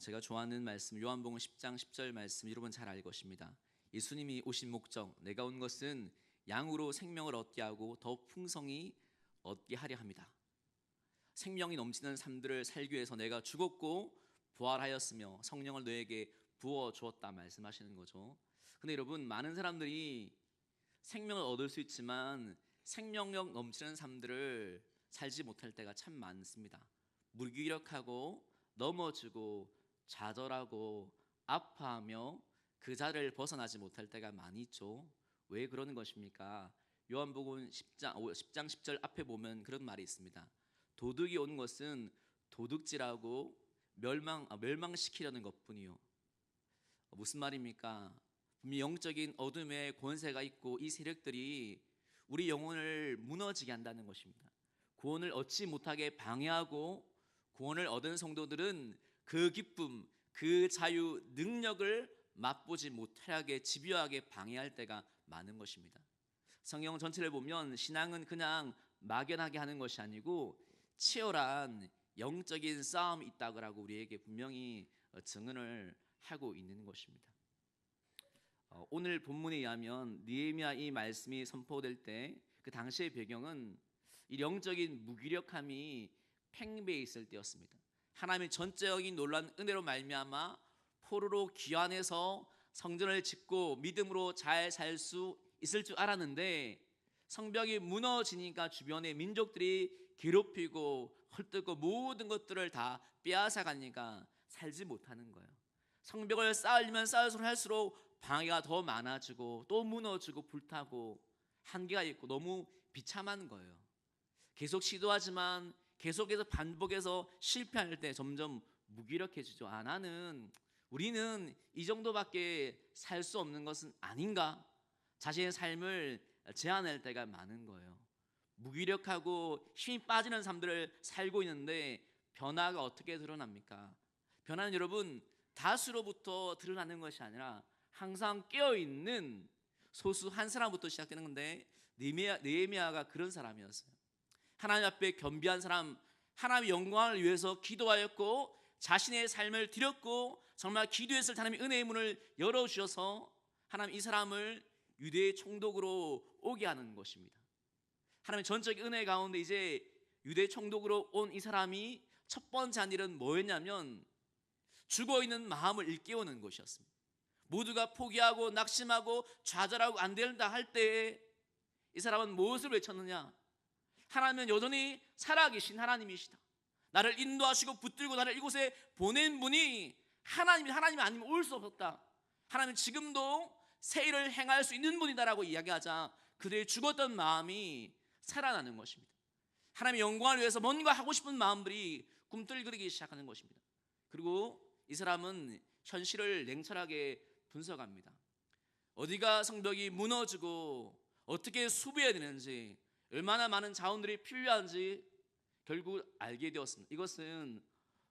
제가 좋아하는 말씀 요한복음 10장 10절 말씀 여러분 잘 알 것입니다. 예수님이 오신 목적 내가 온 것은 양으로 생명을 얻게 하고 더 풍성히 얻게 하려 합니다. 생명이 넘치는 삶들을 살기 위해서 내가 죽었고 부활하였으며 성령을 너에게 부어 주었다 말씀하시는 거죠. 근데 여러분 많은 사람들이 생명을 얻을 수 있지만 생명력 넘치는 삶들을 살지 못할 때가 참 많습니다. 무기력하고 넘어지고 좌절하고 아파하며 그 자리를 벗어나지 못할 때가 많이 있죠. 왜 그러는 것입니까? 요한복음 10장 10장 10절 앞에 보면 그런 말이 있습니다. 도둑이 온 것은 도둑질하고 멸망 아, 멸망시키려는 것뿐이요. 무슨 말입니까? 분명 영적인 어둠의 권세가 있고 이 세력들이 우리 영혼을 무너지게 한다는 것입니다. 구원을 얻지 못하게 방해하고 구원을 얻은 성도들은 그 기쁨, 그 자유, 능력을 맛보지 못하게 집요하게 방해할 때가 많은 것입니다. 성경 전체를 보면 신앙은 그냥 막연하게 하는 것이 아니고 치열한 영적인 싸움이 있다고 우리에게 분명히 증언을 하고 있는 것입니다. 어, 오늘 본문에 의하면 니에미야 이 말씀이 선포될 때 그 당시의 배경은 이 영적인 무기력함이 팽배해 있을 때였습니다. 하나님의 전적인 놀란 은혜로 말미암아 포로로 귀환해서 성전을 짓고 믿음으로 잘 살 수 있을 줄 알았는데 성벽이 무너지니까 주변의 민족들이 괴롭히고 헐뜯고 모든 것들을 다 빼앗아 가니까 살지 못하는 거예요. 성벽을 쌓으면 쌓을수록 할수록 방해가 더 많아지고 또 무너지고 불타고 한계가 있고 너무 비참한 거예요. 계속 시도하지만 계속해서 반복해서 실패할 때 점점 무기력해지죠. 아 나는 우리는 이 정도밖에 살 수 없는 것은 아닌가? 자신의 삶을 제한할 때가 많은 거예요. 무기력하고 힘이 빠지는 삶들을 살고 있는데 변화가 어떻게 드러납니까? 변화는 여러분 다수로부터 드러나는 것이 아니라 항상 깨어 있는 소수 한 사람부터 시작되는 건데 느헤미야, 느헤미야가 그런 사람이었어요. 하나님 앞에 겸비한 사람, 하나님의 영광을 위해서 기도하였고 자신의 삶을 드렸고 정말 기도했을 때 하나님의 은혜의 문을 열어 주셔서 하나님 이 사람을 유대의 총독으로 오게 하는 것입니다. 하나님의 전적 은혜 가운데 이제 유대 총독으로 온 이 사람이 첫 번째 한 일은 뭐였냐면 죽어 있는 마음을 일깨우는 것이었습니다. 모두가 포기하고 낙심하고 좌절하고 안 된다 할 때에 이 사람은 무엇을 외쳤느냐? 하나님은 여전히 살아계신 하나님이시다. 나를 인도하시고 붙들고 나를 이곳에 보낸 분이 하나님이 하나님이 아니면 올 수 없었다. 하나님은 지금도 새 일을 행할 수 있는 분이다라고 이야기하자 그들의 죽었던 마음이 살아나는 것입니다. 하나님의 영광을 위해서 뭔가 하고 싶은 마음들이 꿈틀거리기 시작하는 것입니다. 그리고 이 사람은 현실을 냉철하게 분석합니다. 어디가 성벽이 무너지고 어떻게 수비해야 되는지 얼마나 많은 자원들이 필요한지 결국 알게 되었습니다. 이것은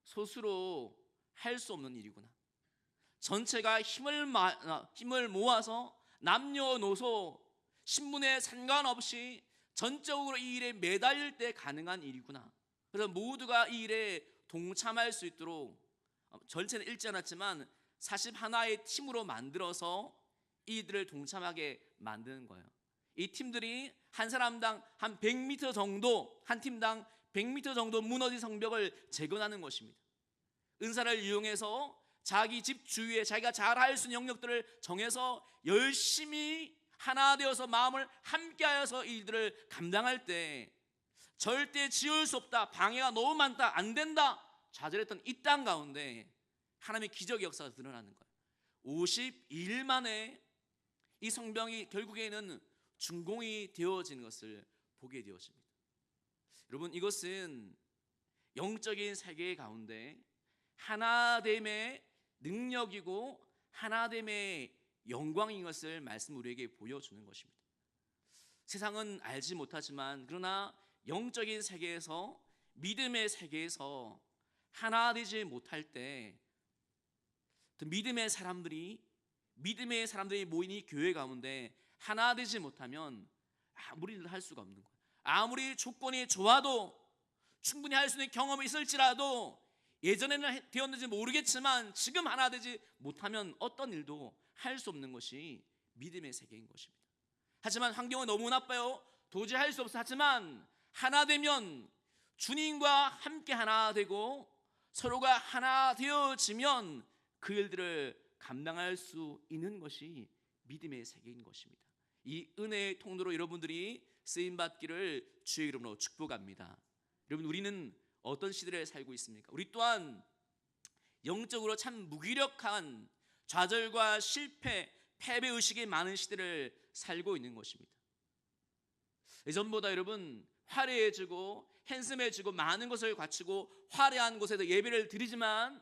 소수로 할 수 없는 일이구나. 전체가 힘을, 마, 힘을 모아서 남녀노소 신분에 상관없이 전적으로 이 일에 매달릴 때 가능한 일이구나. 그래서 모두가 이 일에 동참할 수 있도록 전체는 읽지 않았지만 41의 팀으로 만들어서 이들을 동참하게 만드는 거예요. 이 팀들이 한 사람당 한 100m 정도, 한 팀당 100m 정도 무너진 성벽을 재건하는 것입니다. 은사를 이용해서 자기 집 주위에 자기가 잘할 수 있는 영역들을 정해서 열심히 하나 되어서 마음을 함께하여서 일들을 감당할 때 절대 지을 수 없다. 방해가 너무 많다. 안 된다. 좌절했던 이 땅 가운데 하나님의 기적 역사가 드러나는 거예요. 52일 만에 이 성병이 결국에는 준공이 되어진 것을 보게 되어집니다. 여러분 이것은 영적인 세계 가운데 하나됨의 능력이고 하나됨의 영광인 것을 말씀 우리에게 보여주는 것입니다. 세상은 알지 못하지만 그러나 영적인 세계에서 믿음의 세계에서 하나 되지 못할 때 믿음의 사람들이 믿음의 사람들이 모인 이 교회 가운데 하나 되지 못하면 아무리 할 수가 없는 거예요. 아무리 조건이 좋아도 충분히 할 수 있는 경험이 있을지라도 예전에는 해- 되었는지 모르겠지만 지금 하나 되지 못하면 어떤 일도 할 수 없는 것이 믿음의 세계인 것입니다. 하지만 환경은 너무 나빠요. 도저히 할 수 없어. 하지만 하나 되면 주님과 함께 하나 되고 서로가 하나 되어지면 그 일들을 감당할 수 있는 것이 믿음의 세계인 것입니다. 이 은혜의 통로로 여러분들이 쓰임 받기를 주의 이름으로 축복합니다. 여러분 우리는 어떤 시대를 살고 있습니까? 우리 또한 영적으로 참 무기력한 좌절과 실패, 패배 의식이 많은 시대를 살고 있는 것입니다. 예전보다 여러분 화려해지고 핸섬해지고 많은 것을 갖추고 화려한 곳에서 예배를 드리지만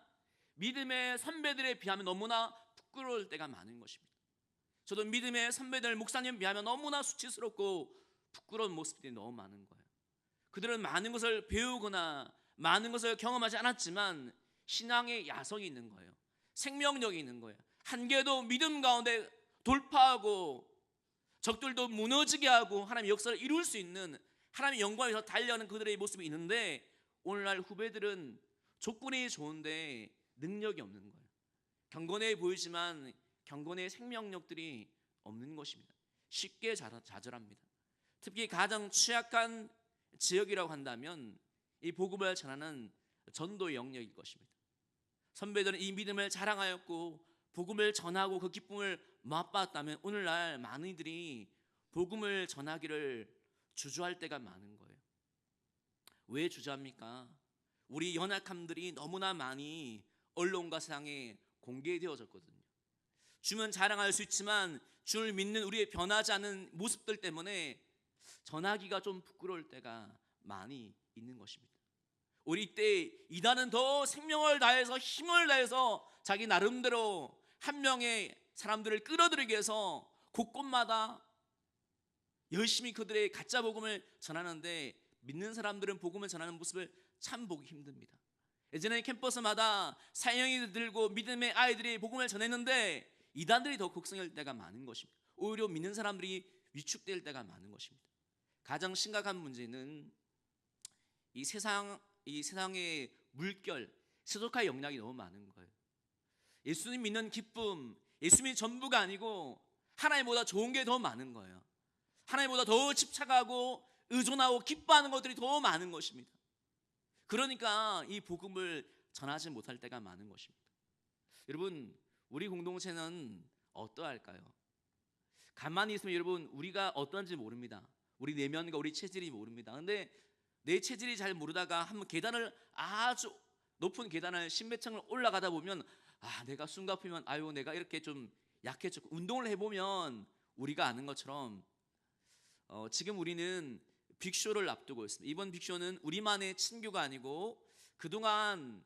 믿음의 선배들에 비하면 너무나 부끄러울 때가 많은 것입니다. 저도 믿음의 선배들 목사님 비하면 너무나 수치스럽고 부끄러운 모습들이 너무 많은 거예요. 그들은 많은 것을 배우거나 많은 것을 경험하지 않았지만 신앙의 야성이 있는 거예요. 생명력이 있는 거예요. 한계도 믿음 가운데 돌파하고 적들도 무너지게 하고 하나님의 역사를 이룰 수 있는 하나님의 영광에서 달려하는 그들의 모습이 있는데 오늘날 후배들은 조건이 좋은데 능력이 없는 거예요. 경건해 보이지만 경건의 생명력들이 없는 것입니다. 쉽게 좌- 좌절합니다. 특히 가장 취약한 지역이라고 한다면 이 복음을 전하는 전도 영역일 것입니다. 선배들은 이 믿음을 자랑하였고 복음을 전하고 그 기쁨을 맛봤다면 오늘날 많은 이들이 복음을 전하기를 주저할 때가 많은 거예요. 왜 주저합니까? 우리 연약함들이 너무나 많이 언론과 세상에 공개되어졌거든요. 주면 자랑할 수 있지만 주를 믿는 우리의 변하지 않은 모습들 때문에 전하기가 좀 부끄러울 때가 많이 있는 것입니다. 우리 이때 이단은 더 생명을 다해서 힘을 다해서 자기 나름대로 한 명의 사람들을 끌어들이기 위해서 곳곳마다 열심히 그들의 가짜 복음을 전하는데 믿는 사람들은 복음을 전하는 모습을 참 보기 힘듭니다. 예전에 캠퍼스마다 사형이 들고 믿음의 아이들이 복음을 전했는데 이단들이 더 극성할 때가 많은 것입니다. 오히려 믿는 사람들이 위축될 때가 많은 것입니다. 가장 심각한 문제는 이 세상 이 세상의 물결, 세속화의 영향이 너무 많은 거예요. 예수님 믿는 기쁨, 예수님이 전부가 아니고 하나님보다 좋은 게 더 많은 거예요. 하나님보다 더 집착하고 의존하고 기뻐하는 것들이 더 많은 것입니다. 그러니까 이 복음을 전하지 못할 때가 많은 것입니다. 여러분, 우리 공동체는 어떠할까요? 가만히 있으면 여러분 우리가 어떤지 모릅니다. 우리 내면과 우리 체질이 모릅니다. 근데 내 체질이 잘 모르다가 한번 계단을 아주 높은 계단을 십몇 층을 올라가다 보면 아 내가 숨가쁘면 아유 내가 이렇게 좀 약해졌고 운동을 해보면 우리가 아는 것처럼 어, 지금 우리는 빅쇼를 앞두고 있습니다. 이번 빅쇼는 우리만의 친교가 아니고 그동안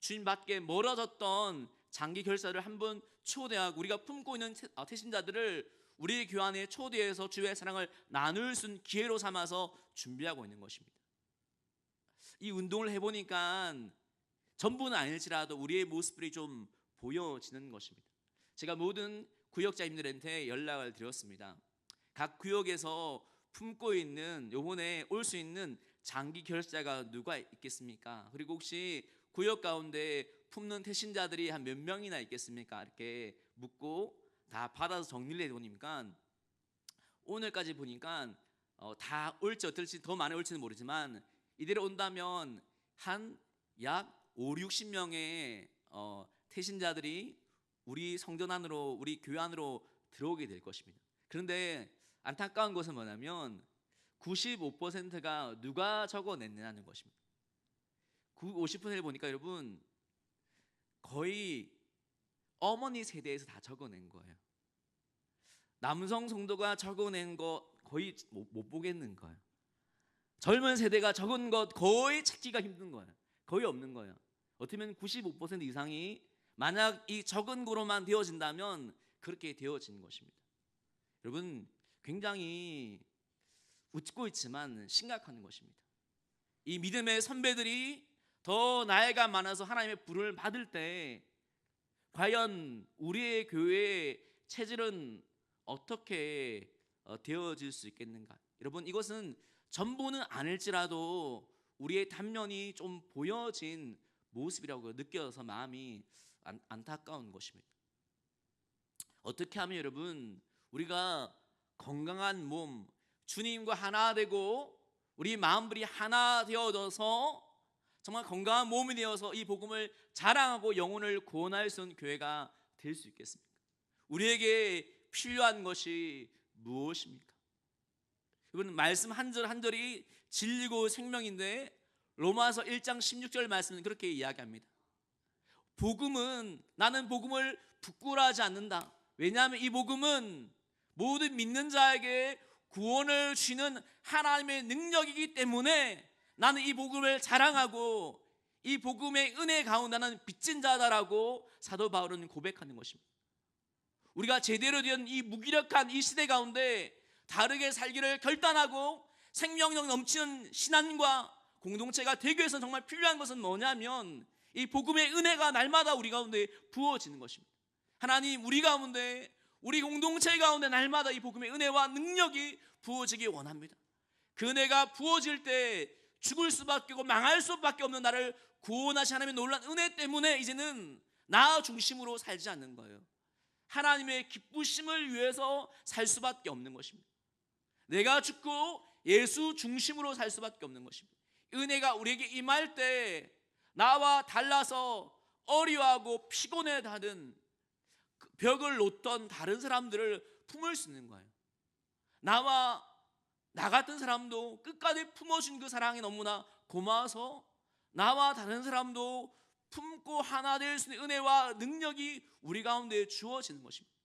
주님 밖에 멀어졌던 장기 결사를 한번 초대하고 우리가 품고 있는 태- 아, 태신자들을 우리 교회 안에 초대해서 주의 사랑을 나눌 수 있는 기회로 삼아서 준비하고 있는 것입니다. 이 운동을 해보니까 전부는 아닐지라도 우리의 모습들이 좀 보여지는 것입니다. 제가 모든 구역자님들한테 연락을 드렸습니다. 각 구역에서 품고 있는 요번에 올 수 있는 장기 결사가 누가 있겠습니까? 그리고 혹시 구역 가운데 품는 태신자들이 한 몇 명이나 있겠습니까? 이렇게 묻고 다 받아서 정리를 해보니까 오늘까지 보니까 어, 다 올지 어떨지 더 많이 올지는 모르지만 이대로 온다면 한 약 5, 60명의 어, 태신자들이 우리 성전 안으로 우리 교회 안으로 들어오게 될 것입니다. 그런데 안타까운 것은 뭐냐면 95%가 누가 적어냈느냐는 것입니다. 50%를 보니까 여러분 거의 어머니 세대에서 다 적어낸 거예요. 남성 성도가 적어낸 거 거의 못, 못 보겠는 거예요. 젊은 세대가 적은 것 거의 찾기가 힘든 거예요. 거의 없는 거예요. 보면 95% 이상이 만약 이 적은 거로만 되어진다면 그렇게 되어지는 것입니다. 여러분 굉장히 웃고 있지만 심각한 것입니다. 이 믿음의 선배들이 더 나이가 많아서 하나님의 부름을 받을 때 과연 우리의 교회의 체질은 어떻게 어, 되어질 수 있겠는가? 여러분 이것은 전부는 아닐지라도 우리의 단면이 좀 보여진 모습이라고 느껴서 마음이 안, 안타까운 것입니다. 어떻게 하면 여러분 우리가 건강한 몸 주님과 하나 되고 우리 마음들이 하나 되어져서 정말 건강한 몸이 되어서 이 복음을 자랑하고 영혼을 구원할 수 있는 교회가 될 수 있겠습니까? 우리에게 필요한 것이 무엇입니까? 여러분 말씀 한 절 한 절이 진리고 생명인데 로마서 1장 16절 말씀은 그렇게 이야기합니다. 복음은 나는 복음을 부끄러워하지 않는다. 왜냐하면 이 복음은 모든 믿는 자에게 구원을 주는 하나님의 능력이기 때문에 나는 이 복음을 자랑하고 이 복음의 은혜 가운데 나는 빚진 자다라고 사도 바울은 고백하는 것입니다. 우리가 제대로 된 이 무기력한 이 시대 가운데 다르게 살기를 결단하고 생명력 넘치는 신앙과 공동체가 되기 위해서 정말 필요한 것은 뭐냐면 이 복음의 은혜가 날마다 우리 가운데 부어지는 것입니다. 하나님 우리 가운데 우리 공동체 가운데 날마다 이 복음의 은혜와 능력이 부어지기 원합니다. 그 은혜가 부어질 때 죽을 수밖에 없고 망할 수밖에 없는 나를 구원하시 하나님의 놀란 은혜 때문에 이제는 나 중심으로 살지 않는 거예요. 하나님의 기쁘심을 위해서 살 수밖에 없는 것입니다. 내가 죽고 예수 중심으로 살 수밖에 없는 것입니다. 은혜가 우리에게 임할 때 나와 달라서 어려워하고 피곤해 하던 그 벽을 놓던 다른 사람들을 품을 수 있는 거예요. 나와 나 같은 사람도 끝까지 품어준 그 사랑이 너무나 고마워서 나와 다른 사람도 품고 하나 될 수 있는 은혜와 능력이 우리 가운데 주어지는 것입니다.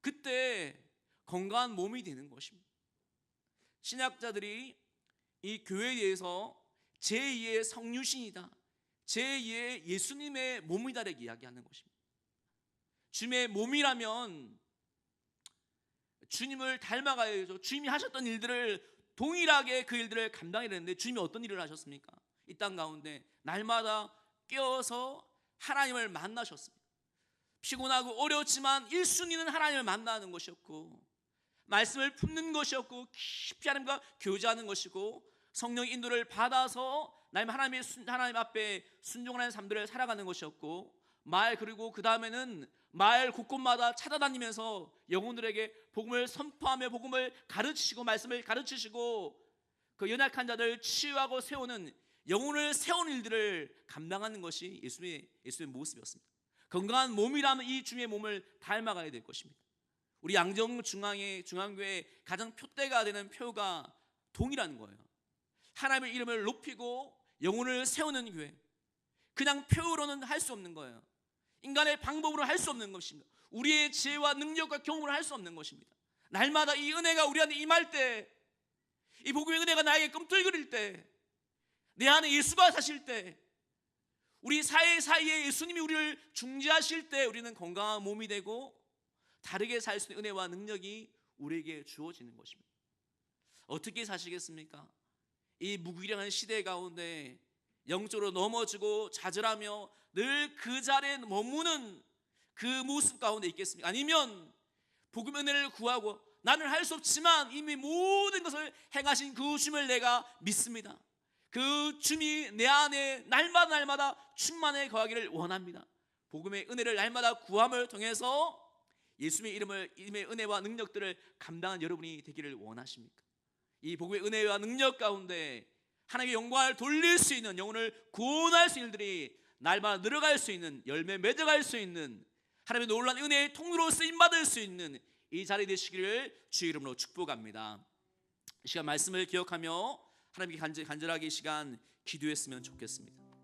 그때 건강한 몸이 되는 것입니다. 신학자들이 이 교회에 대해서 제2의 성유신이다. 제2의 예수님의 몸이다 이렇게 이야기하는 것입니다. 주님의 몸이라면 주님을 닮아가야죠. 주님이 하셨던 일들을 동일하게 그 일들을 감당해야 되는데 주님이 어떤 일을 하셨습니까? 이 땅 가운데 날마다 깨어서 하나님을 만나셨습니다. 피곤하고 어려웠지만 1순위는 하나님을 만나는 것이었고 말씀을 품는 것이었고 깊이 하나님과 교제하는 것이고 성령 인도를 받아서 하나님 앞에 순종하는 삶들을 살아가는 것이었고 말 그리고 그 다음에는 마을 곳곳마다 찾아다니면서 영혼들에게 복음을 선포하며 복음을 가르치시고 말씀을 가르치시고 그 연약한 자들 치유하고 세우는 영혼을 세우는 일들을 감당하는 것이 예수의 예수의 모습이었습니다. 건강한 몸이라면 이 주님의 몸을 닮아가야 될 것입니다. 우리 양정 중앙의 중앙교회 가장 표대가 되는 표가 동이라는 거예요. 하나님의 이름을 높이고 영혼을 세우는 교회. 그냥 표로는 할 수 없는 거예요. 인간의 방법으로 할 수 없는 것입니다. 우리의 지혜와 능력과 경험으로 할수 없는 것입니다. 날마다 이 은혜가 우리한테 임할 때, 이 복음의 은혜가 나에게 꿈틀거릴 때, 내 안에 예수가 사실 때, 우리 사회 사이에 예수님이 우리를 중재하실 때 우리는 건강한 몸이 되고 다르게 살 수 있는 은혜와 능력이 우리에게 주어지는 것입니다. 어떻게 사시겠습니까? 이 무기력한 시대 가운데 영적으로 넘어지고 좌절하며 늘 그 자리에 머무는 그 모습 가운데 있겠습니까? 아니면 복음의 은혜를 구하고 나는 할 수 없지만 이미 모든 것을 행하신 그 주님을 내가 믿습니다. 그 주님이 내 안에 날마다 날마다 충만해 거하기를 원합니다. 복음의 은혜를 날마다 구함을 통해서 예수님의 이름을 이름의 은혜와 능력들을 감당한 여러분이 되기를 원하십니까? 이 복음의 은혜와 능력 가운데 하나님의 영광을 돌릴 수 있는 영혼을 구원할 수 있는 일들이 날마다 늘어갈 수 있는 열매 맺어갈 수 있는 하나님의 놀라운 은혜의 통로로 쓰임 받을 수 있는 이 자리 되시기를 주 이름으로 축복합니다. 이 시간 말씀을 기억하며 하나님께 간절, 간절하게 이 시간 기도했으면 좋겠습니다.